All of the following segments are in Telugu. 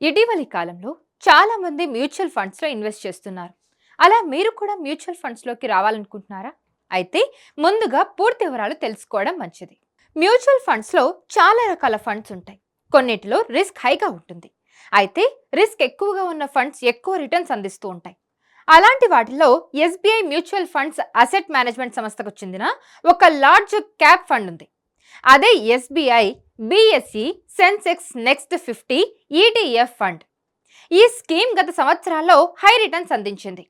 ఇటీవలి కాలంలో చాలా మంది మ్యూచువల్ ఫండ్స్లో ఇన్వెస్ట్ చేస్తున్నారు. అలా మీరు కూడా మ్యూచువల్ ఫండ్స్లోకి రావాలనుకుంటున్నారా? అయితే ముందుగా పూర్తి వివరాలు తెలుసుకోవడం మంచిది. మ్యూచువల్ ఫండ్స్లో చాలా రకాల ఫండ్స్ ఉంటాయి. కొన్నిటిలో రిస్క్ హైగా ఉంటుంది. అయితే రిస్క్ ఎక్కువగా ఉన్న ఫండ్స్ ఎక్కువ రిటర్న్స్ అందిస్తూ ఉంటాయి. అలాంటి వాటిలో SBI mutual funds asset management సంస్థకు చెందిన ఒక లార్జ్ క్యాప్ ఫండ్ ఉంది. అదే SBI BSE Sensex next fifty ETF fund. ఈ స్కీమ్ గత సంవత్సరాల్లో హై రిటర్న్స్ అందించింది.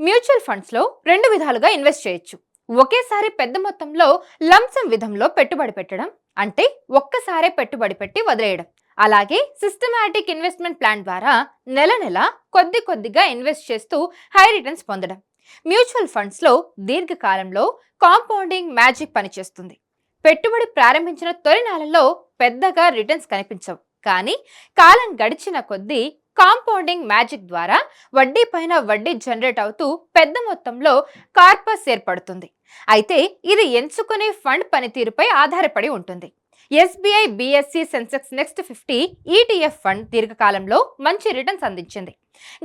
మ్యూచువల్ ఫండ్స్లో రెండు విధాలుగా ఇన్వెస్ట్ చేయొచ్చు. ఒకేసారి పెద్ద మొత్తంలో లంసం విధంలో పెట్టుబడి పెట్టడం అంటే ఒక్కసారే పెట్టుబడి పెట్టి వదిలేయడం. అలాగే సిస్టమాటిక్ ఇన్వెస్ట్మెంట్ ప్లాన్ ద్వారా నెల నెల కొద్ది కొద్దిగా ఇన్వెస్ట్ చేస్తూ హై రిటర్న్స్ పొందడం. మ్యూచువల్ ఫండ్స్లో దీర్ఘకాలంలో కాంపౌండింగ్ మ్యాజిక్ పనిచేస్తుంది. పెట్టుబడి ప్రారంభించిన తొలి నెలల్లో పెద్దగా రిటర్న్స్ కనిపించవు. కానీ కాలం గడిచిన కొద్దీ కాంపౌండింగ్ మ్యాజిక్ ద్వారా వడ్డీ పైన వడ్డీ జనరేట్ అవుతూ పెద్ద మొత్తంలో కార్పస్ ఏర్పడుతుంది. అయితే ఇది ఎంచుకునే ఫండ్ పనితీరుపై ఆధారపడి ఉంటుంది. SBI BSE Sensex next fifty ETF fund దీర్ఘకాలంలో మంచి రిటర్న్స్ అందించింది.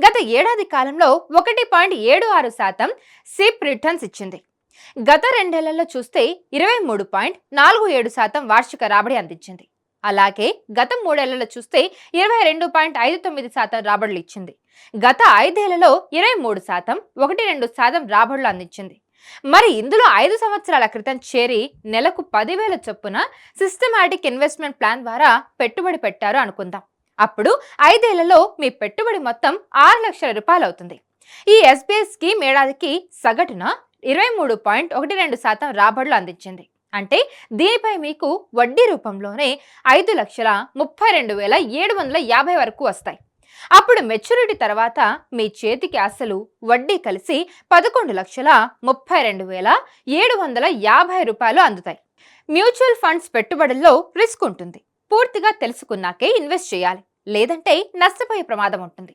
గత ఏడాది కాలంలో ఒకటి పాయింట్ ఏడు ఆరు శాతం సిప్ రిటర్న్స్ ఇచ్చింది. గత రెండేళ్ళలో చూస్తే ఇరవై మూడు పాయింట్ నాలుగు ఏడు శాతం వార్షిక రాబడి అందించింది. అలాగే గత మూడేళ్ళలో చూస్తే ఇరవై రెండు పాయింట్ ఐదు తొమ్మిది శాతం రాబడులు ఇచ్చింది. గత ఐదేళ్ళలో ఇరవై మూడు శాతం ఒకటి రెండు శాతం రాబడులు అందించింది. మరి ఇందులో ఐదు సంవత్సరాల క్రితం చేరి నెలకు పదివేల చొప్పున సిస్టమాటిక్ ఇన్వెస్ట్మెంట్ ప్లాన్ ద్వారా పెట్టుబడి పెట్టారు అనుకుందాం. అప్పుడు ఐదేళ్ళలో మీ పెట్టుబడి మొత్తం ఆరు లక్షల రూపాయలు అవుతుంది ఈ ఎస్బీఐ స్కీమ్ ఏడాదికి సగటున ఇరవై మూడు పాయింట్ ఒకటి రెండు శాతం రాబడులు అందించింది. అంటే దీనిపై మీకు వడ్డీ రూపంలోనే ఐదు లక్షల ముప్పై రెండు వేల ఏడు వందల యాభై వరకు వస్తాయి. అప్పుడు మెచ్యూరిటీ తర్వాత మీ చేతికి అసలు వడ్డీ కలిసి పదకొండు లక్షల ముప్పై రెండు వేల ఏడు వందల యాభై రూపాయలు అందుతాయి. మ్యూచువల్ ఫండ్స్ పెట్టుబడుల్లో రిస్క్ ఉంటుంది. పూర్తిగా తెలుసుకున్నాకే ఇన్వెస్ట్ చేయాలి. లేదంటే నష్టపోయే ప్రమాదం ఉంటుంది.